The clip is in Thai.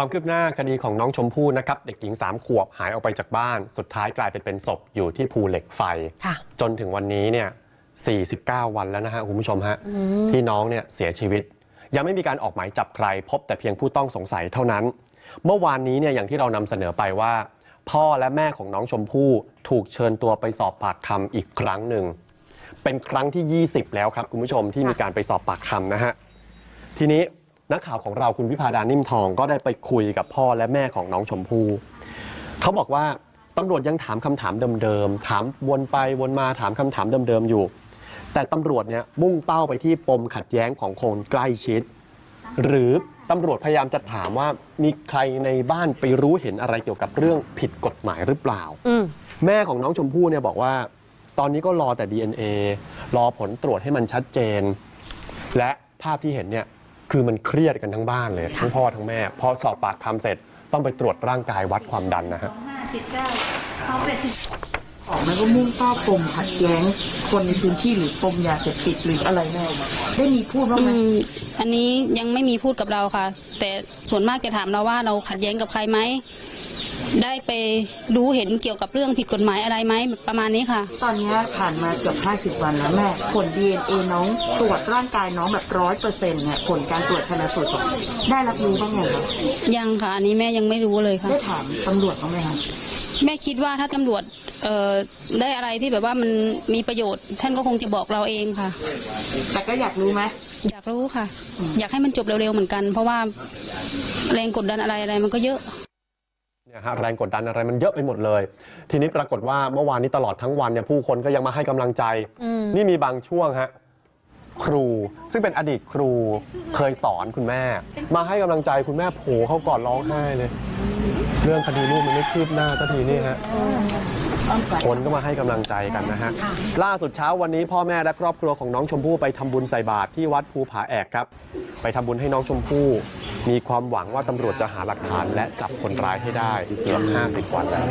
ความคืบหน้าคดีของน้องชมพู่นะครับเด็กหญิงสามขวบหายออกไปจากบ้าน สุดท้ายกลายเป็นเป็นศพอยู่ที่ภูเหล็กไฟค่ะจนถึงวันนี้เนี่ย49 วันแล้วนะฮะคุณผู้ชมฮะอืมที่น้องเนี่ยเสียชีวิต ยังไม่มีการออกหมายจับใคร พบแต่เพียงผู้ต้องสงสัยเท่านั้น เมื่อวานนี้เนี่ยอย่างที่เรานำเสนอไปว่า พ่อและแม่ของน้องชมพู่ถูกเชิญตัวไปสอบปากคำอีกครั้งหนึ่งเป็นครั้งที่ 20 แล้วครับคุณผู้ชมที่มีการไปสอบปากคำนะฮะทีนี้ นักข่าวของเราคุณวิพาดานิ่มทองก็ได้ไปคุยกับพ่อและแม่ของน้องชมพู่เขาบอกว่าตำรวจยังถามคำถามเดิมๆถามวนไปวนมาถามคำถามเดิมๆอยู่ แต่ตำรวจเนี่ยมุ่งเป้าไปที่ปมขัดแย้งของคนใกล้ชิด หรือตำรวจพยายามจะถามว่ามีใครในบ้านไปรู้เห็นอะไรเกี่ยวกับเรื่องผิดกฎหมายหรือเปล่าอืมแม่ของน้องชมพู่เนี่ยบอกว่า ตอนนี้ก็รอแต่ DNA รอผลตรวจให้มันชัดเจน และภาพที่เห็นเนี่ย คือมันเครียดกันทั้งบ้านเลย ทั้งพ่อทั้งแม่ พอสอบปากคำเสร็จต้องไปตรวจร่างกายวัดความดันนะฮะห้าสิบเก้าเขาเป็น ออกไหมว่ามุ่งเป้าปมขัดแย้ง คนในพื้นที่หรือปมยาเสพติดหรืออะไรแน่ได้มีพูดบ้างอืไหมมอันนี้ยังไม่มีพูดกับเราค่ะ แต่ส่วนมากจะถามเราว่าเราขัดแย้งกับใครไหม ได้ไปรู้เห็นเกี่ยวกับเรื่องผิดกฎหมายอะไรไหมประมาณนี้ค่ะ ตอนนี้ผ่านมาเกือบ50 วันแล้วแม่ผล DNA น้องตรวจร่างกายน้องแบบร้อยเปอร์เซ็นต์เนี่ยผลการตรวจชนะสูตรศพได้รับรู้บ้างไหมคะยังค่ะ อันนี้แม่ยังไม่รู้เลยค่ะได้ถามตำรวจบ้างไหมคะแม่คิดว่าถ้าตำรวจเอ่อได้อะไรที่แบบว่ามันมีประโยชน์ ท่านก็คงจะบอกเราเองค่ะแต่ก็อยากรู้ไหมอยากรู้ค่ะอืมอยากให้มันจบเร็วๆเหมือนกัน เพราะว่าแรงกดดันอะไรอะไรมันก็เยอะ เนี่ยฮะแรงกดดันอะไรมันเยอะไปหมดเลย ทีนี้ปรากฏว่าเมื่อวานนี้ตลอดทั้งวันเนี่ยผู้คนก็ยังมาให้กำลังใจอืมนี่มีบางช่วงฮะครู ซึ่งเป็นอดีตครูเคยสอนคุณแม่ มาให้กำลังใจคุณแม่โผล่เข้ากอดร้องไห้เลย เรื่องคดีลูกมันไม่คืบหน้าสักทีนี่ฮะ คนก็มาให้กำลังใจกันนะฮะ ล่าสุดเช้าวันนี้พ่อแม่และครอบครัวของน้องชมพู่ไปทำบุญใส่บาตรที่วัดภูผาแอกครับ ไปทำบุญให้น้องชมพู่ มีความหวังว่าตำรวจจะหาหลักฐานและจับคนร้ายให้ได้เกือบ50 วันแล้ว